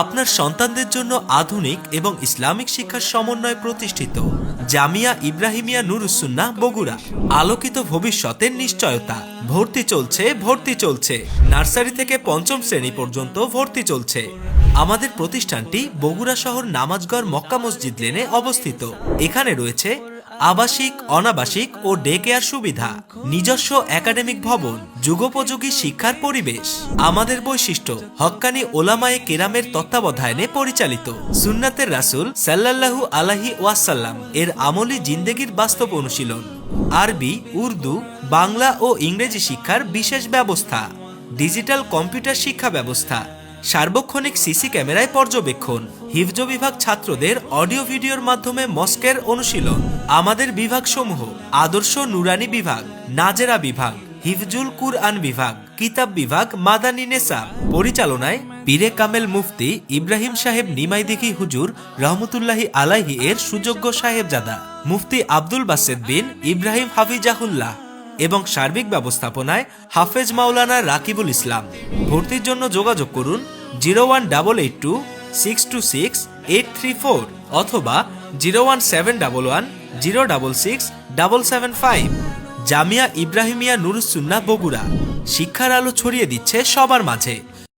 আপনার সন্তানদের জন্য আধুনিক এবং ইসলামিক শিক্ষার সমন্বয়ে প্রতিষ্ঠিত জামিয়া ইব্রাহিমিয়া নুরুসুন্না বগুড়া। আলোকিত ভবিষ্যতের নিশ্চয়তা। ভর্তি চলছে ভর্তি চলছে। নার্সারি থেকে পঞ্চম শ্রেণি পর্যন্ত ভর্তি চলছে। আমাদের প্রতিষ্ঠানটি বগুড়া শহর নামাজগড় মক্কা মসজিদ লেনে অবস্থিত। এখানে রয়েছে আবাসিক, অনাবাসিক ও ডে কেয়ার সুবিধা, নিজস্ব একাডেমিক ভবন, যুগোপযোগী শিক্ষার পরিবেশ। আমাদের বৈশিষ্ট্য হক্কানি ওলামায়ে কেরামের তত্ত্বাবধানে পরিচালিত। সুন্নাতের রাসূল সাল্লাল্লাহু আলাহি ওয়াসাল্লাম এর আমলি জিন্দেগির বাস্তব অনুশীলন। আরবি, উর্দু, বাংলা ও ইংরেজি শিক্ষার বিশেষ ব্যবস্থা। ডিজিটাল কম্পিউটার শিক্ষা ব্যবস্থা। সার্বক্ষণিক সিসি ক্যামেরায় পর্যবেক্ষণ। হিফজ বিভাগ ছাত্রদের অডিও ভিডিওর মাধ্যমে মস্কের অনুশীলন। আমাদের বিভাগসমূহ, আদর্শ নুরানি বিভাগ, নাজেরা বিভাগ, হিফজুল কুরআন বিভাগ, কিতাব বিভাগ, মাদানী নেসা পরিচালনায় পীরে কামেল মুফতি ইব্রাহিম সাহেব নিমাইদিঘি হুজুর রহমতুল্লাহি আলাহি এর সুযোগ্য সাহেবজাদা, মুফতি আব্দুল বাসেদ বিন ইব্রাহিম হাফিজাহুল্লাহ এবং সার্বিক ব্যবস্থাপনায় হাফেজ মাওলানা রাকিবুল ইসলাম। ভর্তির জন্য যোগাযোগ করুন zero one double eight two six two six eight three four অথবা zero one seven double one zero double six double seven five Jamia Ibrahimia Nurussunna Bogura. শিক্ষার আলো ছড়িয়ে দিচ্ছে সবার মাঝে।